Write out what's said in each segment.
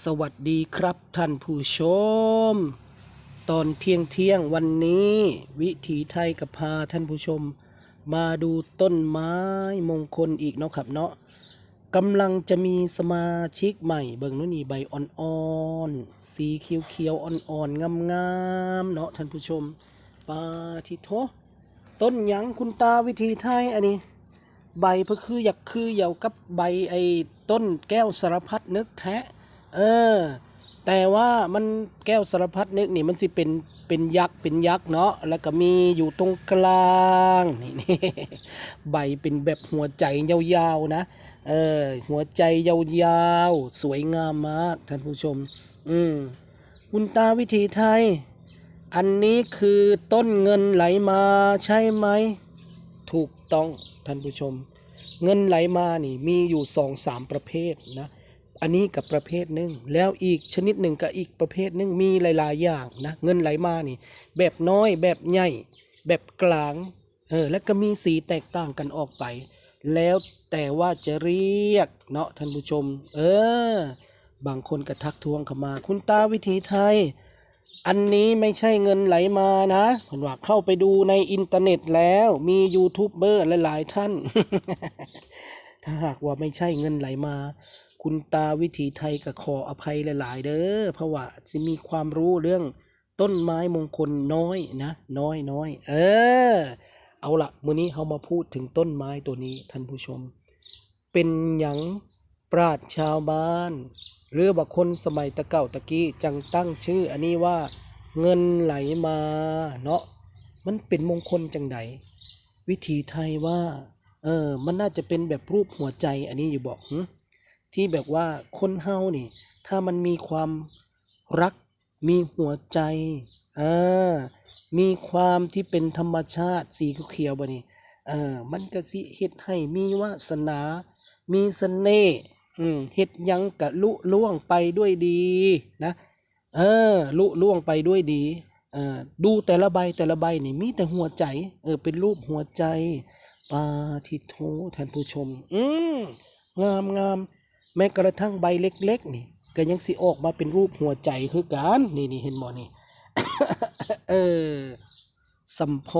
สวัสดีครับท่านผู้ชม ตอนเที่ยงเที่ยงวันนี้ วิถีไทยกับพาท่านผู้ชม มาดูต้นไม้มงคลอีกเนาะครับเนาะกำลังจะมีสมาชิกใหม่ เบิ่งนู่นนี่ใบอ่อนๆสีเขียวๆอ่อนๆงามๆเนาะท่านผู้ชมปาทิโทต้นหยังคุณตาวิถีไทยอันนี้ ใบเพื่อคืออยากคือเหยวกับใบไอ้ต้นแก้วสารพัดนึกแท้ เออ แต่ว่ามันแก้วสารพัดนึกนี่มันสิเป็นเป็นยักษ์เป็นยักษ์เนาะแล้วก็มีอยู่ตรงกลางนี่นี่ใบเป็นแบบหัวใจยาวๆนะเออหัวใจยาวๆสวยงามมากท่านผู้ชม อืมคุณตาวิถีไทย อันนี้คือต้นเงินไหลมาใช่ไหม ถูกต้องท่านผู้ชม เงินไหลมานี่มีอยู่สองสามประเภทนะ อันนี้กับประเภทหนึ่งแล้วอีกชนิดหนึ่งกับอีกประเภทหนึ่งมีหลาย ๆ อย่างนะเงินไหลมานี่ แบบน้อยแบบใหญ่แบบกลางเออแล้วก็มีสีแตกต่างกันออกไป แล้วแต่ว่าจะเรียกเนาะท่านผู้ชม เออ บางคนก็ทักทวงเข้ามา คุณตาวิถีไทย อันนี้ไม่ใช่เงินไหลมานะผมว่าเข้าไปดูในอินเทอร์เน็ตแล้วมียูทูบเบอร์หลาย ๆ ท่าน ถ้าหากว่าไม่ใช่เงินไหลมา คุณตาวิถีไทยก็ขออภัยหลาย ๆ เด้อเพราะว่าจะมีความรู้เรื่องต้นไม้มงคลน้อยนะ น้อยน้อยเออ เอาละมื้อนี้เรามาพูดถึงต้นไม้ตัวนี้ท่านผู้ชม เป็นหยังปราดชาวบ้าน หรือบาคนสมัยตะเก่าตะกี้จังตั้งชื่ออันนี้ว่าเงินไหลมาเนาะมันเป็นมงคลจังใดวิธีไทยว่า เออ มันน่าจะเป็นแบบรูปหัวใจอันนี้อยู่บอกหึ ที่แบบว่าคนเฮานี่ ถ้ามันมีความรัก มีหัวใจอ่ามีความที่เป็นธรรมชาติสีเขียวๆบ่นี่เออมันก็สิเฮ็ดให้มีวาสนา มีเสน่ห์อืมเฮ็ดยังกะลุล่วงไปด้วยดีนะเออลุล่วงไปด้วยดีเออดูแต่ละใบแต่ละใบนี่มีแต่หัวใจเออเป็นรูปหัวใจปาทิโทท่านผู้ชม อืมงามงาม แม้กระทั่งใบเล็กๆ นี่ก็ยังสิออกมาเป็นรูปหัวใจคือกันนี่นี่เห็นบ่นี่เออสัมโพ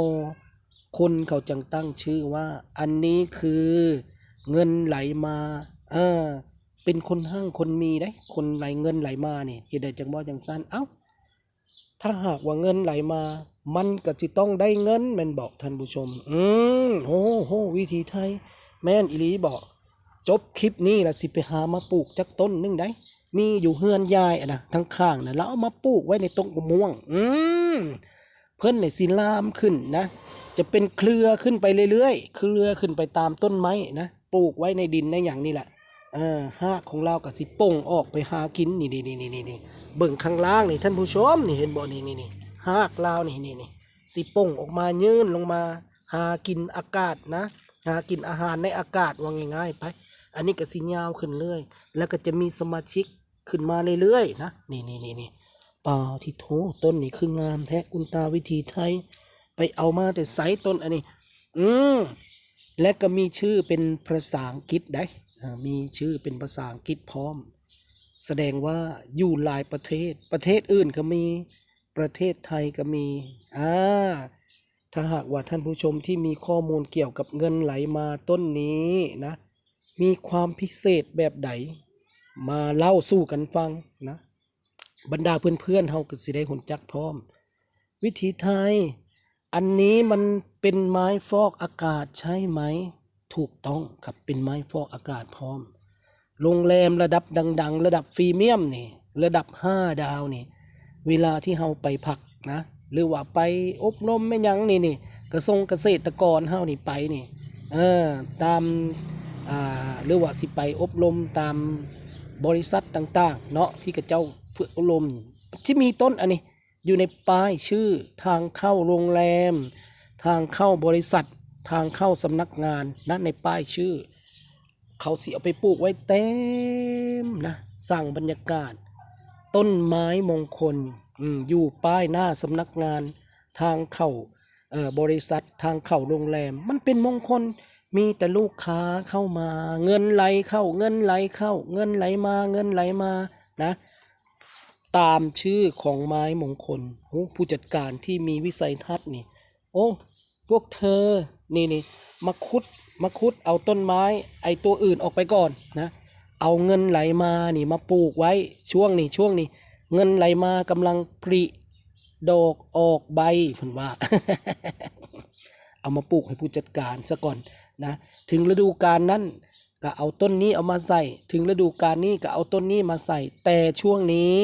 คนเขาจังตั้งชื่อว่า อันนี้คือเงินไหลมาเออเป็นคนห้างคนมีได้ คนไหลเงินไหลมาเนี่ยเฮ็ดได้จังบ่จังสั้นเอ้า ถ้าหากว่าเงินไหลมา มันก็สิต้องได้เงินแม่นบอกท่านผู้ชม อืมโหโหวิธีไทย แม่นอีลีบอก จบคลิปนี้ละสิไปหามาปลูกจักต้นหนึงได้ มีอยู่เฮือนยายอะนะทั้งข้างนะแล้วเอามาปลูกไว้ในต้นมะม่วง อืมเพิ่นในสิลามขึ้นนะ จะเป็นเครือขึ้นไปเรื่อยๆ เครือขึ้นไปตามต้นไม้นะ ปลูกไว้ในดินในอย่างนี้แหละเออหากของเรากับสิป่งออกไปหากินนี่นี่นี่นี่นี่เบิ่งข้างล่างนี่ท่านผู้ชมนี่เห็นบ่นี่นี่นี่หากลาวนี่นี่นี่สิป่งออกมายื่นลงมา หากินอากาศนะ หากินอาหารในอากาศว่าง่ายๆไป อันนี้ก็สิยาวขึ้นเรื่อย แล้วก็จะมีสมาชิกขึ้นมาเรื่อยๆนะ นี่นี่นี่นี่ป่าที่โถต้นนี่คืองามแท้คุณตาวิธีไทย ไปเอามาแต่ไซต้นอันนี้ อืมและก็มีชื่อเป็นภาษาอังกฤษได้มีชื่อเป็นภาษาอังกฤษพร้อม แสดงว่าอยู่หลายประเทศ ประเทศอื่นก็มี ประเทศไทยก็มี อ่า ถ้าหากว่าท่านผู้ชมที่มีข้อมูลเกี่ยวกับเงินไหลมาต้นนี้นะ มีความพิเศษแบบใดมาเล่าสู่กันฟังนะบรรดาเพื่อนๆเฮาก็สิได้หนจักพร้อม วิธีไทย อันนี้มันเป็นไม้ฟอกอากาศใช่ไหม ถูกต้องครับเป็นไม้ฟอกอากาศพร้อม โรงแรมระดับดัง ๆ ระดับฟรีเมียมนี่ ระดับห้าดาวนี่ เวลาที่เฮาไปพักนะ หรือว่าไปอบรมไม่ยังนี่นี่กระทรวงเกษตรกรเฮานี่ไปนี่เออตาม หรือว่าสิไปอบรมตามบริษัทต่างๆ เนาะที่กระเจ้าเพื่ออบรมที่มีต้นอันนี้อยู่ในป้ายชื่อทางเข้าโรงแรม ทางเข้าบริษัท ทางเข้าสำนักงานนะในป้ายชื่อ เขาเสิเอาไปปลูกไว้เต็มนะสร้างบรรยากาศ ต้นไม้มงคลอยู่ป้ายหน้าสำนักงาน ทางเข้าบริษัททางเข้าโรงแรม มันเป็นมงคล มีแต่ลูกค้าเข้ามา เงินไหลเข้า เงินไหลเข้า เงินไหลมา เงินไหลมานะ ตามชื่อของไม้มงคลโอ้ผู้จัดการที่มีวิสัยทัศน์นี่ โอ้พวกเธอนี่นี่มาคุดมาคุดเอาต้นไม้ ไอตัวอื่นออกไปก่อนนะ เอาเงินไหลมานี่มาปลูกไว้ช่วงนี้ช่วงนี้ เงินไหลมากำลังปริดอกออกใบเพิ่นว่า เอามาปลูกให้ผู้จัดการซะก่อนนะถึงฤดูกาลนั้นก็เอาต้นนี้เอามาใส่ ถึงฤดูกาลนี้ก็เอาต้นนี้มาใส่ แต่ช่วงนี้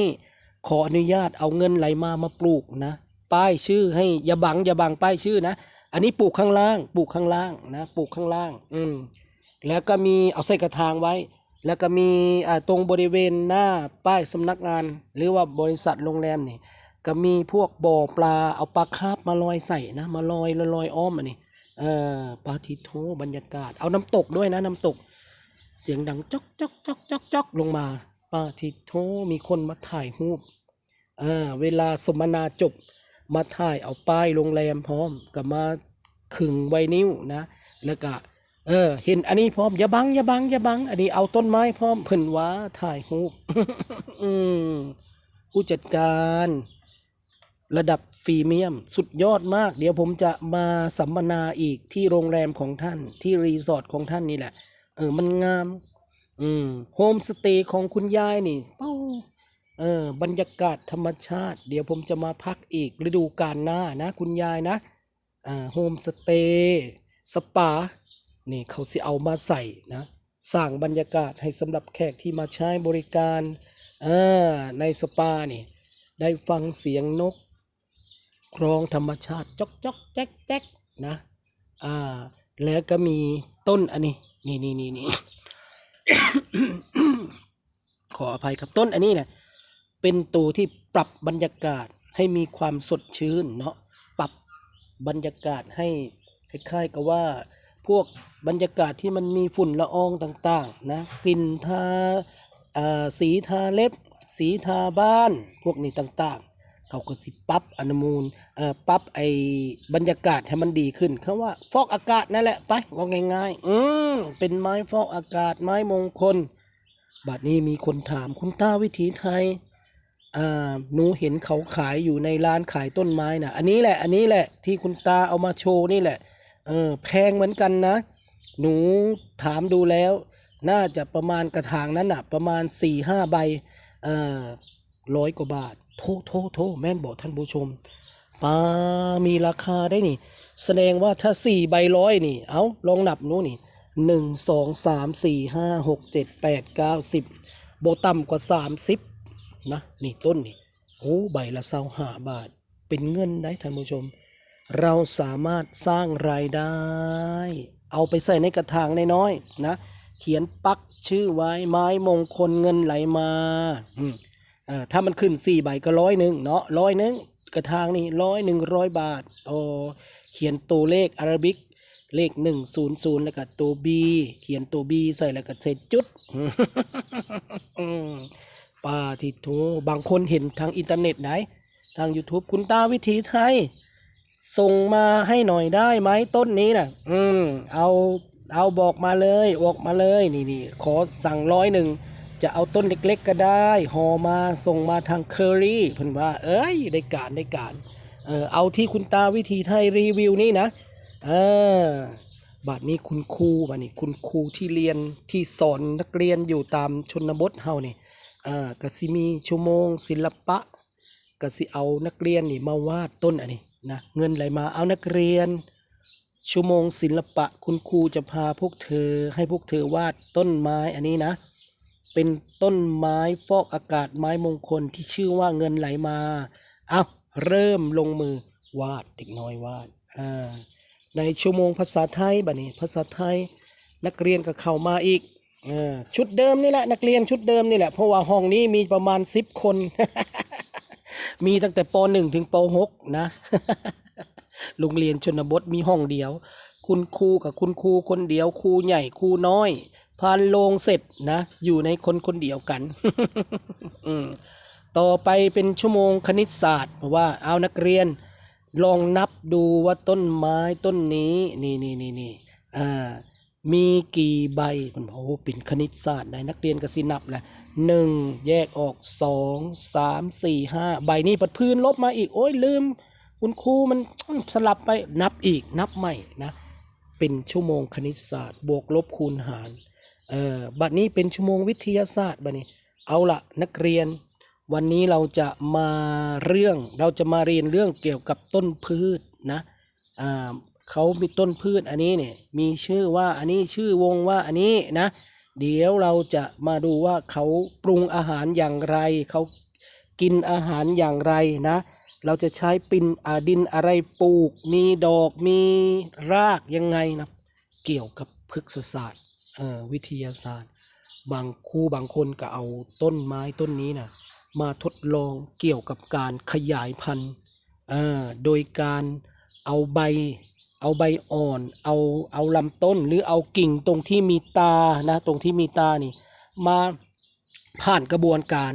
ขออนุญาตเอาเงินไหลมามาปลูกนะ ป้ายชื่อให้อย่าบังอย่าบังป้ายชื่อนะ อันนี้ปลูกข้างล่าง ปลูกข้างล่างนะ ปลูกข้างล่าง อืมแล้วก็มีเอาใส่กระถางไว้ แล้วก็มีอ่าตรงบริเวณหน้าป้ายสำนักงาน หรือว่าบริษัทโรงแรมนี่ ก็มีพวกบ่อปลาเอาปลาคาร์ฟมาลอยใส่นะ มาลอยลอยลอยอ้อมอันนี้เออปลาทิโทบรรยากาศ เอาน้ำตกด้วยนะน้ำตก เสียงดังจอกจอกจอกจอกจอกลงมาปลาทิโทมีคนมาถ่ายรูปอ่าเวลาสมนาจบมาถ่ายเอาป้ายโรงแรมพร้อมกับมาขึงไวนิ้วนะ แล้วก็เออ เห็นอันนี้พร้อมอย่าบังอย่าบังอย่าบัง อันนี้เอาต้นไม้พร้อมเพิ่นว่าถ่ายรูปอืม ผู้จัดการระดับฟรีเมียม สุดยอดมาก เดี๋ยวผมจะมาสัมมนาอีกที่โรงแรมของท่านที่รีสอร์ทของท่านนี่แหละ เออ มันงาม อืมโฮมสเตย์ของคุณยายนี่เป้าเออบรรยากาศธรรมชาติ เดี๋ยวผมจะมาพักอีกฤดูกาลหน้านะคุณยายนะอ่าโฮมสเตย์สปา นี่เขาสิเอามาใส่นะ สร้างบรรยากาศให้สำหรับแขกที่มาใช้บริการ อ่าในสปานี่ได้ฟังเสียงนกครองธรรมชาติจอกจอกแจ๊กแจ๊กนะอ่าแล้วก็มีต้นอันนี้นี่นี่นี่นี่ขออภัยครับต้นอันนี้เนี่ยเป็นตัวที่ปรับบรรยากาศให้มีความสดชื่นเนาะปรับบรรยากาศให้คล้ายๆกับว่าพวกบรรยากาศที่มันมีฝุ่นละอองต่าง ๆ นะกลิ่นท่า สีทาเล็บ สีทาบ้าน พวกนี้ต่างๆ เขาก็สิปรับอนุมูลปรับไอ้บรรยากาศให้มันดีขึ้นคำว่าฟอกอากาศนั่นแหละไปว่าง่ายๆ อืมเป็นไม้ฟอกอากาศไม้มงคล บัดนี้มีคนถามคุณตาวิถีไทยอ่าหนูเห็นเขาขายอยู่ในร้านขายต้นไม้นะอันนี้แหละ อันนี้แหละที่คุณตาเอามาโชว์นี่แหละ เออแพงเหมือนกันนะ หนูถามดูแล้ว น่าจะประมาณกระถางนั้นน่ะ ประมาณ4ี่ห้าใบเอ่อร้อยกว่าบาท โทโทโทแม่นบอกท่านผู้ชมปามีราคาได้นี่ แสดงว่าถ้าสี่ใบร้อยนี่ เอาลองนับนู้นี่หนึ่งสองสามสี่ห้าหกเจ็ดแปดเก้าสิบโบต่ำกว่าสามสิบนะนี่ต้นนี่โอ้ใบละเศร้าหาบาท เป็นเงินได้ท่านผู้ชม เราสามารถสร้างรายได้ เอาไปใส่ในกระถางน้อยๆนะ เขียนปักชื่อไว้ไม้มงคลเงินไหลมาอืมเอ่อถ้ามันขึ้นสี่ใบก็ร้อยหนึ่งเนาะร้อยหนึ่งกระถางนี่ร้อยหนึ่งร้อยบาทโอเขียนตัวเลขอารบิกเลขหนึ่งศูนย์ศูนย์แล้วก็ตัวบีเขียนตัวบีใส่แล้วก็เศษจุดป้าทิโทบางคนเห็นทางอินเทอร์เน็ตไหน ทาง YouTube คุณตาวิถีไทย ส่งมาให้หน่อยได้ไหมต้นนี้น่ะ อืม เอา เอาบอกมาเลยบอกมาเลยนี่นี่ขอสั่งร้อยหนึ่งจะเอาต้นเล็กๆก็ได้ห่อมาส่งมาทางเคอรี่เพิ่นว่า เอ้ยได้การได้การเออเอาที่คุณตาวิถีไทยรีวิวนี่นะเออบัดนี้คุณครูบัดนี้คุณครูที่เรียนที่สอนนักเรียนอยู่ตามชนบทเฮานี่อ่ากสิมีชั่วโมง ศิลปะกสิเอานักเรียนนี่มาวาดต้นอันนี้นะเงินไหลมาเอานักเรียน ชั่วโมงศิลปะคุณครูจะพาพวกเธอให้พวกเธอวาดต้นไม้อันนี้นะ เป็นต้นไม้ฟอกอากาศไม้มงคลที่ชื่อว่าเงินไหลมาเอาเริ่มลงมือวาดเด็กน้อยวาดอ่าในชั่วโมงภาษาไทยบัดนี้ภาษาไทยนักเรียนก็เข้ามาอีกออชุดเดิมนี่แหละนักเรียนชุดเดิมนี่แหละเพราะว่าห้องนี้มีประมาณสิบคน มีตั้งแต่ป .1 ถึงป .6 นะ โรงเรียนชนบทมีห้องเดียว คุณครูกับคุณครูคนเดียวครูใหญ่ครูน้อยพานโลงเสร็จนะ อยู่ในคนคนเดียวกันต่อไปเป็นชั่วโมงคณิตศาสตร์เพราะว่าเอานักเรียน ลองนับดูว่าต้นไม้ต้นนี้ นี่นี่นี่นี่อ่ามีกี่ใบมันโอ้โหเป็นคณิตศาสตร์ได้นักเรียนก็สินับแหละหนึ่งแยกออกสองสามสี่ห้าใบนี้ปัดพื้นลบมาอีก โอ้ยลืม คุณครูมันสลับไปนับอีกนับใหม่นะเป็นชั่วโมงคณิตศาสตร์ บวกลบคูณหารเออบัดนี้เป็นชั่วโมงวิทยาศาสตร์บัดนี้ เอาละนักเรียน วันนี้เราจะมาเรื่องเราจะมาเรียนเรื่องเกี่ยวกับต้นพืชนะอ่าเขามีต้นพืชอันนี้เนี่ยมีชื่อว่าอันนี้ชื่อวงว่าอันนี้นะ เดี๋ยวเราจะมาดูว่าเขาปรุงอาหารอย่างไร เขากินอาหารอย่างไรนะ เราจะใช้ปินดินอะไรปลูก มีดอกมีรากยังไงนะเกี่ยวกับพฤกษศาสตร์วิทยาศาสตร์ บางครูบางคนก็เอาต้นไม้ต้นนี้นะมาทดลองเกี่ยวกับการขยายพันธุ์โดยการเอาใบเอาใบอ่อน เอาเอาลำต้นหรือเอากิ่งตรงที่มีตานะตรงที่มีตานี่มาผ่านกระบวนการ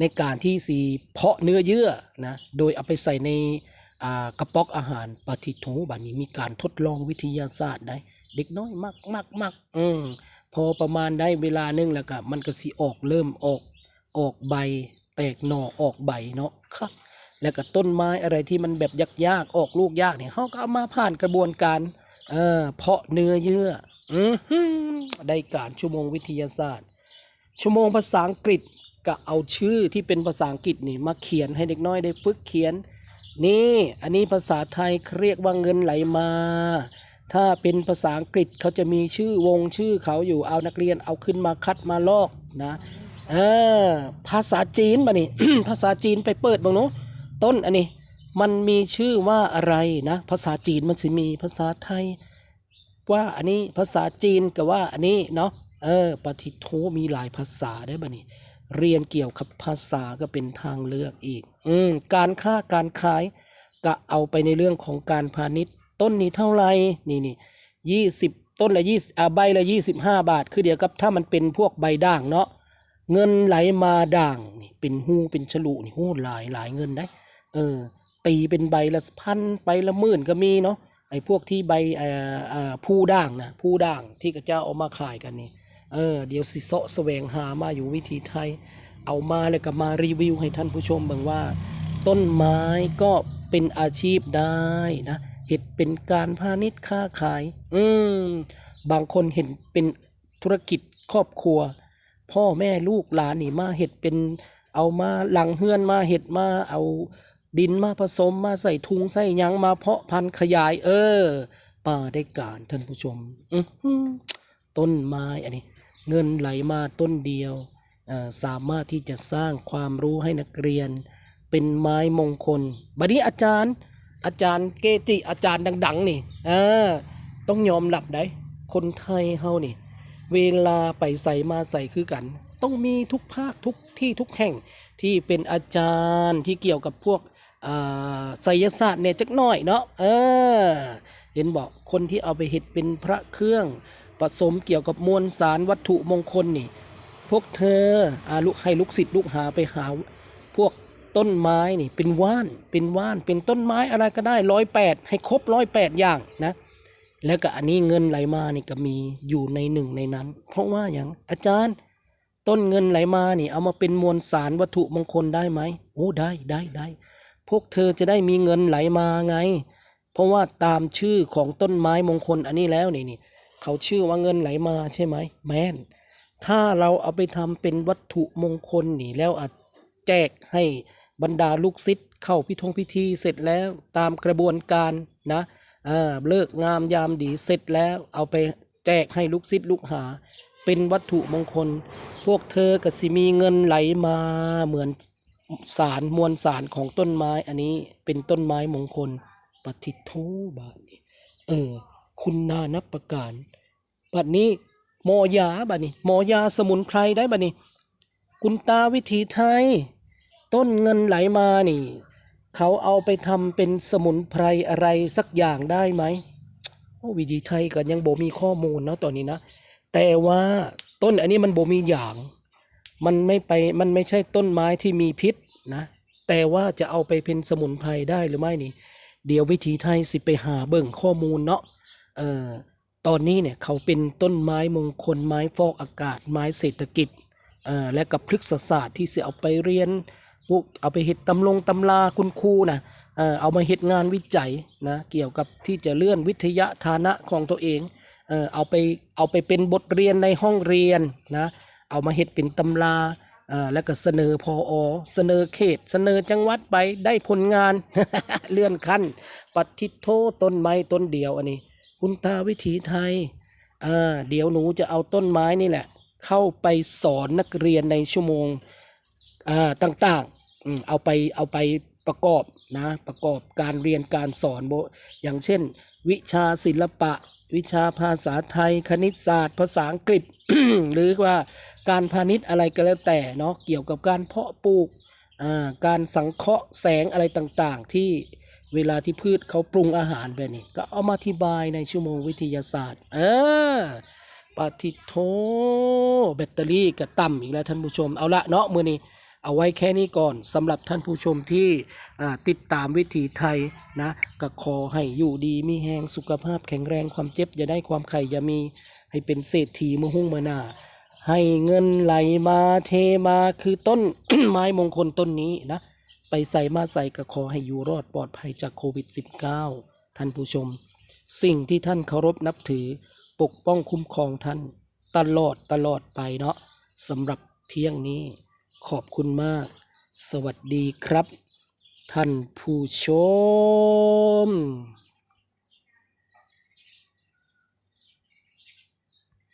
ในการที่สีเพาะเนื้อเยื่อนะโดยเอาไปใส่ในกระป๋อกอาหารปฏิทูบัดนี้มีการทดลองวิทยาศาสตร์ได้ เด็กน้อยมากมากมากอืมพอประมาณได้เวลานึงแล้วก็มันก็สิออกเริ่มออกออกใบ แตกหน่อออกใบเนาะครับแล้วก็ต้นไม้อะไรที่มันแบบยากๆออกลูกยากเนี่ยเขาก็เอามาผ่านกระบวนการเออเพาะเนื้อเยื่ออือหือได้การชั่วโมงวิทยาศาสตร์ ชั่วโมงภาษาอังกฤษ ก็เอาชื่อที่เป็นภาษาอังกฤษนี่มาเขียนให้เด็กน้อยได้ฝึกเขียน นี่อันนี้ภาษาไทยเรียกว่าเงินไหลมา ถ้าเป็นภาษาอังกฤษเขาจะมีชื่อวงชื่อเขาอยู่เอานักเรียนเอาขึ้นมาคัดมาลอกนะเออภาษาจีนมานี่ ภาษาจีนไปเปิดบ้างเนาะต้นอันนี้มันมีชื่อว่าอะไรนะ ภาษาจีนมันสิมีภาษาไทย ว่าอันนี้ภาษาจีนกับว่าอันนี้เนาะเออปฏิโทมีหลายภาษาได้บ่นี่ เรียนเกี่ยวกับภาษาก็เป็นทางเลือกอีก อืมการค้าการขายก็เอาไปในเรื่องของการพาณิชย์ ต้นนี้เท่าไหร่นี่นี่ยี่สิบต้นละยี่อ่าใบละยี่สิบห้าบาท คือเดียวกับถ้ามันเป็นพวกใบด่างเนาะเงินไหลมาด่างนี่เป็นหูเป็นฉลุนี่หูหลายหลายเงินได้เออตีเป็นใบละพันใบละหมื่นก็มีเนาะไอ้พวกที่ใบเอ่อเอ่อผู้ด่างนะผู้ด่างที่กระเจ้าเอามาขายกันนี่ เออเดี๋ยวสิเสาะแสวงหามาอยู่วิธีไทย เอามาแล้วก็มารีวิวให้ท่านผู้ชมบางว่า ต้นไม้ก็เป็นอาชีพได้นะเห็ดเป็นการพาณิชย์ค้าขาย อืมบางคนเห็นเป็นธุรกิจครอบครัว พ่อแม่ลูกหลานนี่มาเห็ดเป็นเอามาหลังเฮือนมาเห็ดมาเอาดินมาผสมมาใส่ทุงใส่ยังมาเพาะพันธุ์ขยาย เออป่าได้การท่านผู้ชมอืต้นไม้อันนี้ เงินไหลมาต้นเดียว สามารถที่จะสร้างความรู้ให้นักเรียน เป็นไม้มงคล บัดนี้อาจารย์ อาจารย์เกจิ อาจารย์ดัง ๆ นี่ต้องยอมรับได้ คนไทยเฮานี่ เวลาไปใส่มาใส่คือกัน ต้องมีทุกภาคทุกที่ทุกแห่งที่เป็นอาจารย์ที่เกี่ยวกับพวกอ่าไสยศาสตร์เนี่ยจักหน่อยเนาะ เออ เห็นบอกคนที่เอาไปเห็ดเป็นพระเครื่อง ผสมเกี่ยวกับมวลสารวัตถุมงคลนี่ พวกเธออาลูกให้ลูกศิษย์ลูกหาไปหา พวกต้นไม้นี่เป็นว่านเป็นว่านเป็นต้นไม้อะไรก็ได้ร้อยแปดให้ครบร้อยแปดอย่างนะแล้วก็อันนี้เงินไหลมานี่ก็มีอยู่ในหนึ่งในนั้น เพราะว่าอย่างอาจารย์ต้นเงินไหลมานี่ เอามาเป็นมวลสารวัตถุมงคลได้ไหมโอ้ได้ได้ได้พวกเธอจะได้มีเงินไหลมาไง เพราะว่าตามชื่อของต้นไม้มงคลอันนี้แล้วนี่นี่ เขาชื่อว่าเงินไหลมาใช่ไหมแม่น ถ้าเราเอาไปทำเป็นวัตถุมงคลนี่แล้วอาจแจกให้บรรดาลูกศิษย์เข้าพิธงพิธีเสร็จแล้วตามกระบวนการนะเออเลิกงามยามดีเสร็จแล้วเอาไปแจกให้ลูกศิษย์ลูกหา เป็นวัตถุมงคล พวกเธอก็สิมีเงินไหลมาเหมือนสารมวลสารของต้นไม้อันนี้เป็นต้นไม้มงคลปฏิโทบาทนี่เออ คุณนานับประการ บัดนี้หมอยาบัดนี้หมอยาสมุนไพรได้บัดนี้ คุณตาวิถีไทย ต้นเงินไหลมานี่ เขาเอาไปทำเป็นสมุนไพรอะไรสักอย่างได้ไหมโอ้วิถีไทยก็ยังบ่มีข้อมูลเนาะตอนนี้นะ แต่ว่าต้นอันนี้มันบ่มีอย่าง มันไม่ไปมันไม่ใช่ต้นไม้ที่มีพิษนะ แต่ว่าจะเอาไปเป็นสมุนไพรได้หรือไม่นี่ เดี๋ยววิถีไทยสิไปหาเบิ่งข้อมูลเนาะ ตอนนี้เนี่ยเขาเป็นต้นไม้มงคลไม้ฟอกอากาศไม้เศรษฐกิจเอ่อและกับพฤกษศาสตร์ที่สิเอาไปเรียนพวกเอาไปเฮ็ดตำลงตำลาคุณครูนะเอ่อเอามาเฮ็ดงานวิจัยนะเกี่ยวกับที่จะเลื่อนวิทยาฐานะของตัวเองเอ่อเอาไปเอาไปเป็นบทเรียนในห้องเรียนนะเอามาเฮ็ดเป็นตำราแล้วก็เสนอพออเสนอเขต เสนอจังหวัดไปได้ผลงานเลื่อนขั้น ปัทิโทต้นไม้ต้นเดียวอันนี้ คุณตาวิถีไทยอ่าเดี๋ยวหนูจะเอาต้นไม้นี่แหละ เข้าไปสอนนักเรียนในชั่วโมงอ่าต่างๆอืมเอาไปเอาไปประกอบนะประกอบการเรียนการสอนโบอย่างเช่น วิชาศิลปะ วิชาภาษาไทย คณิตศาสตร์ ภาษาอังกฤษ หรือว่าการพาณิชย์อะไรก็แล้วแต่เนาะเกี่ยวกับการเพาะปลูกอ่าการสังเคราะห์แสงอะไรต่างๆที่ เวลาที่พืชเขาปรุงอาหารแบบนี้ ก็เอามาอธิบายในชั่วโมงวิทยาศาสตร์ เออปาทิโทแบตเตอรี่ก็ต่ำอีกแล้วท่านผู้ชม เอาละเนาะมือนี้เอาไว้แค่นี้ก่อนสำหรับท่านผู้ชมที่อ่าติดตามวิถีไทยนะก็ขอให้อยู่ดีมีแหงสุขภาพแข็งแรงความเจ็บอย่าได้ความไข่อย่ามีให้เป็นเศรษฐีมือหุ้งมือหน้าให้เงินไหลมาเทมาคือต้นไม้มงคลต้นนี้นะ ไปใส่มาใส่กระคอให้อยู่รอดปลอดภัยจากโควิด -19 ท่านผู้ชม สิ่งที่ท่านเคารพนับถือปกป้องคุ้มครองท่าน ตลอดตลอดไปเนาะสำหรับเที่ยงนี้ ขอบคุณมาก สวัสดีครับ ท่านผู้ชม